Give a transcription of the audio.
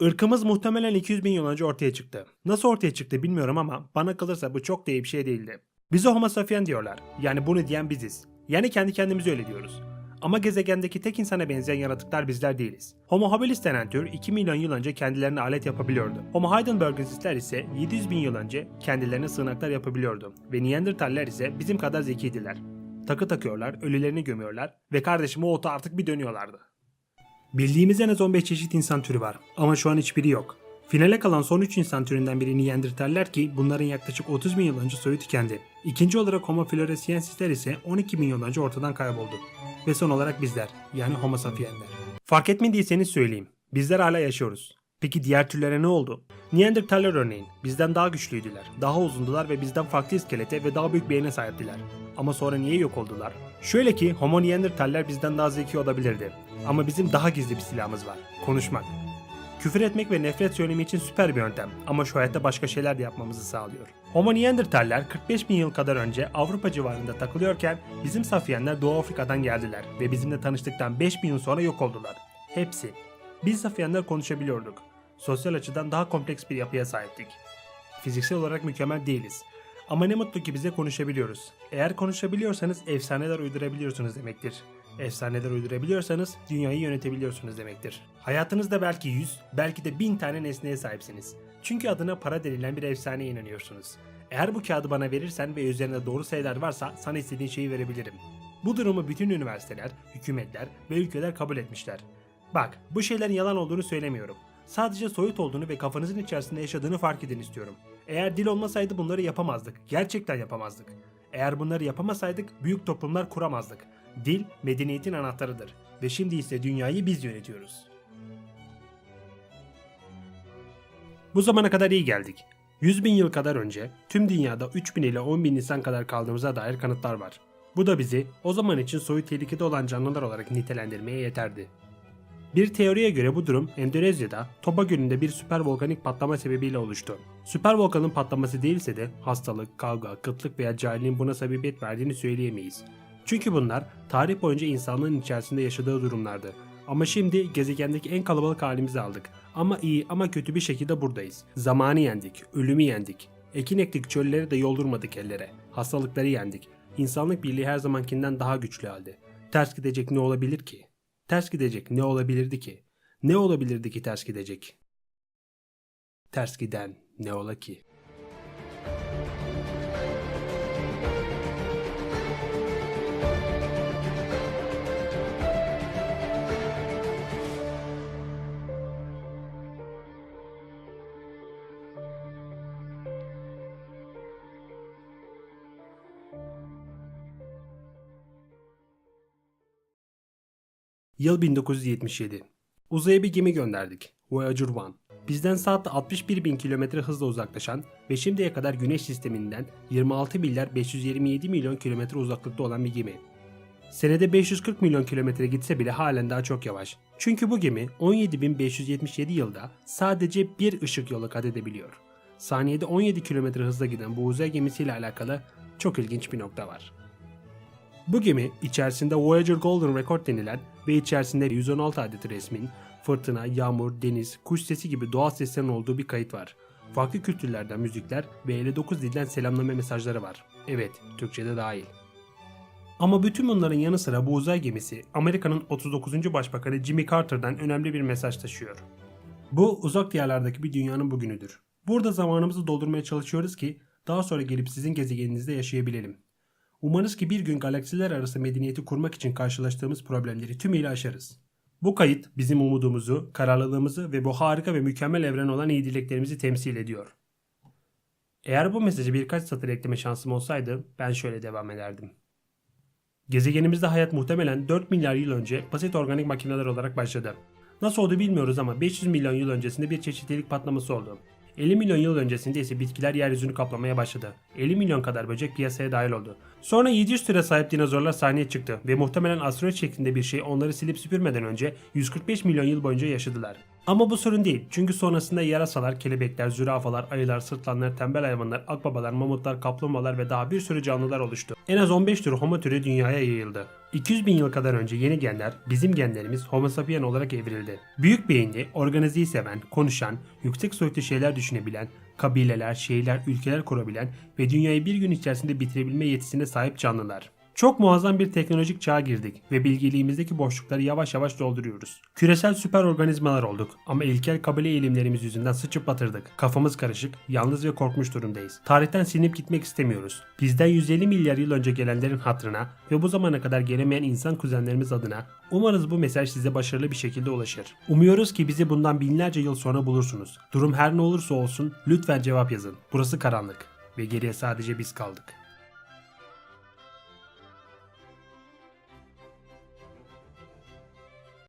Irkımız muhtemelen 200 bin yıl önce ortaya çıktı. Nasıl ortaya çıktı bilmiyorum ama bana kalırsa bu çok da iyi bir şey değildi. Bize homo sapien diyorlar. Yani bunu diyen biziz. Yani kendi kendimize öyle diyoruz. Ama gezegendeki tek insana benzeyen yaratıklar bizler değiliz. Homo habilis denen tür 2 milyon yıl önce kendilerine alet yapabiliyordu. Homo heidelbergensisler ise 700 bin yıl önce kendilerine sığınaklar yapabiliyordu. Ve Neandertaller ise bizim kadar zekiydiler. Takı takıyorlar, ölülerini gömüyorlar ve kardeşim o ota artık bir dönüyorlardı. Bildiğimiz en az 15 çeşit insan türü var ama şu an hiçbiri yok. Finale kalan son 3 insan türünden biri Neandertaller ki bunların yaklaşık 30 bin yıl önce soyu tükendi. İkinci olarak Homo floresiensisler ise 12 bin yıl önce ortadan kayboldu. Ve son olarak bizler yani Homo sapiensler. Fark etmediyseniz söyleyeyim. Bizler hala yaşıyoruz. Peki diğer türlere ne oldu? Neandertaller örneğin bizden daha güçlüydüler, daha uzundular ve bizden farklı iskelete ve daha büyük beyne sahiptiler. Ama sonra niye yok oldular? Şöyle ki Homo Neandertaller bizden daha zeki olabilirdi. Ama bizim daha gizli bir silahımız var. Konuşmak. Küfür etmek ve nefret söylemi için süper bir yöntem ama şu hayatta başka şeyler de yapmamızı sağlıyor. Homo Neandertaller 45 bin yıl kadar önce Avrupa civarında takılıyorken bizim Safiyenler Doğu Afrika'dan geldiler ve bizimle tanıştıktan 5 bin yıl sonra yok oldular. Hepsi. Biz Safiyenler konuşabiliyorduk. Sosyal açıdan daha kompleks bir yapıya sahiptik. Fiziksel olarak mükemmel değiliz. Ama ne mutlu ki bize konuşabiliyoruz. Eğer konuşabiliyorsanız efsaneler uydurabiliyorsunuz demektir. Efsaneler uydurabiliyorsanız dünyayı yönetebiliyorsunuz demektir. Hayatınızda belki 100, belki de 1000 tane nesneye sahipsiniz. Çünkü adına para denilen bir efsaneye inanıyorsunuz. Eğer bu kağıdı bana verirsen ve üzerinde doğru sayılar varsa sana istediğin şeyi verebilirim. Bu durumu bütün üniversiteler, hükümetler ve ülkeler kabul etmişler. Bak, bu şeylerin yalan olduğunu söylemiyorum. Sadece soyut olduğunu ve kafanızın içerisinde yaşadığını fark edin istiyorum. Eğer dil olmasaydı bunları yapamazdık. Gerçekten yapamazdık. Eğer bunları yapamasaydık büyük toplumlar kuramazdık. Dil medeniyetin anahtarıdır ve şimdi ise dünyayı biz yönetiyoruz. Bu zamana kadar iyi geldik. 100 bin yıl kadar önce tüm dünyada 3 bin ile 10 bin insan kadar kaldığımıza dair kanıtlar var. Bu da bizi o zaman için soyu tehlikede olan canlılar olarak nitelendirmeye yeterdi. Bir teoriye göre bu durum Endonezya'da Toba Gölü'nde bir süper volkanik patlama sebebiyle oluştu. Süper volkanın patlaması değilse de hastalık, kavga, kıtlık veya cahilliğin buna sebebiyet verdiğini söyleyemeyiz. Çünkü bunlar tarih boyunca insanlığın içerisinde yaşadığı durumlardı. Ama şimdi gezegendeki en kalabalık halimizi aldık. Ama iyi ama kötü bir şekilde buradayız. Zamanı yendik, ölümü yendik. Ekin ektik çölleri de yoldurmadık ellere. Hastalıkları yendik. İnsanlık birliği her zamankinden daha güçlü halde. Ters gidecek ne olabilir ki? Ters gidecek ne olabilirdi ki? Ne olabilirdi ki ters gidecek? Ters giden ne ola ki? Yıl 1977. Uzaya bir gemi gönderdik. Voyager 1. Bizden saatte 61 bin kilometre hızla uzaklaşan ve şimdiye kadar Güneş sisteminden 26 milyar 527 milyon kilometre uzaklıkta olan bir gemi. Senede 540 milyon kilometre gitse bile halen daha çok yavaş. Çünkü bu gemi 17.577 yılda sadece bir ışık yolu kat edebiliyor. Saniyede 17 kilometre hızla giden bu uzay gemisiyle alakalı çok ilginç bir nokta var. Bu gemi içerisinde Voyager Golden Record denilen ve içerisinde 116 adet resmin, fırtına, yağmur, deniz, kuş sesi gibi doğal seslerin olduğu bir kayıt var. Farklı kültürlerden müzikler ve 59 dilden selamlama mesajları var. Evet, Türkçe'de dahil. Ama bütün bunların yanı sıra bu uzay gemisi Amerika'nın 39. Başbakanı Jimmy Carter'dan önemli bir mesaj taşıyor. Bu uzak diyarlardaki bir dünyanın bugünüdür. Burada zamanımızı doldurmaya çalışıyoruz ki daha sonra gelip sizin gezegeninizde yaşayabilelim. Umarız ki bir gün galaksiler arası medeniyeti kurmak için karşılaştığımız problemleri tümüyle aşarız. Bu kayıt bizim umudumuzu, kararlılığımızı ve bu harika ve mükemmel evren olan iyi dileklerimizi temsil ediyor. Eğer bu mesajı birkaç satır ekleme şansım olsaydı ben şöyle devam ederdim. Gezegenimizde hayat muhtemelen 4 milyar yıl önce basit organik makineler olarak başladı. Nasıl oldu bilmiyoruz ama 500 milyon yıl öncesinde bir çeşitlilik patlaması oldu. 50 milyon yıl öncesinde ise bitkiler yeryüzünü kaplamaya başladı. 50 milyon kadar böcek piyasaya dahil oldu. Sonra 700 türe sahip dinozorlar sahneye çıktı ve muhtemelen asteroid şeklinde bir şey onları silip süpürmeden önce 145 milyon yıl boyunca yaşadılar. Ama bu sorun değil. Çünkü sonrasında yarasalar, kelebekler, zürafalar, ayılar, sırtlanlar, tembel hayvanlar, akbabalar, mamutlar, kaplumbağalar ve daha bir sürü canlılar oluştu. En az 15 tür homo türü dünyaya yayıldı. 200 bin yıl kadar önce yeni genler, bizim genlerimiz homo sapien olarak evrildi. Büyük beyinli, organizeyi seven, konuşan, yüksek soyutlu şeyler düşünebilen, kabileler, şehirler, ülkeler kurabilen ve dünyayı bir gün içerisinde bitirebilme yetisine sahip canlılar. Çok muazzam bir teknolojik çağa girdik ve bilgiliğimizdeki boşlukları yavaş yavaş dolduruyoruz. Küresel süper organizmalar olduk ama ilkel kabile eğilimlerimiz yüzünden sıçıp batırdık. Kafamız karışık, yalnız ve korkmuş durumdayız. Tarihten silinip gitmek istemiyoruz. Bizden 150 milyar yıl önce gelenlerin hatırına ve bu zamana kadar gelemeyen insan kuzenlerimiz adına umarız bu mesaj size başarılı bir şekilde ulaşır. Umuyoruz ki bizi bundan binlerce yıl sonra bulursunuz. Durum her ne olursa olsun lütfen cevap yazın. Burası karanlık ve geriye sadece biz kaldık.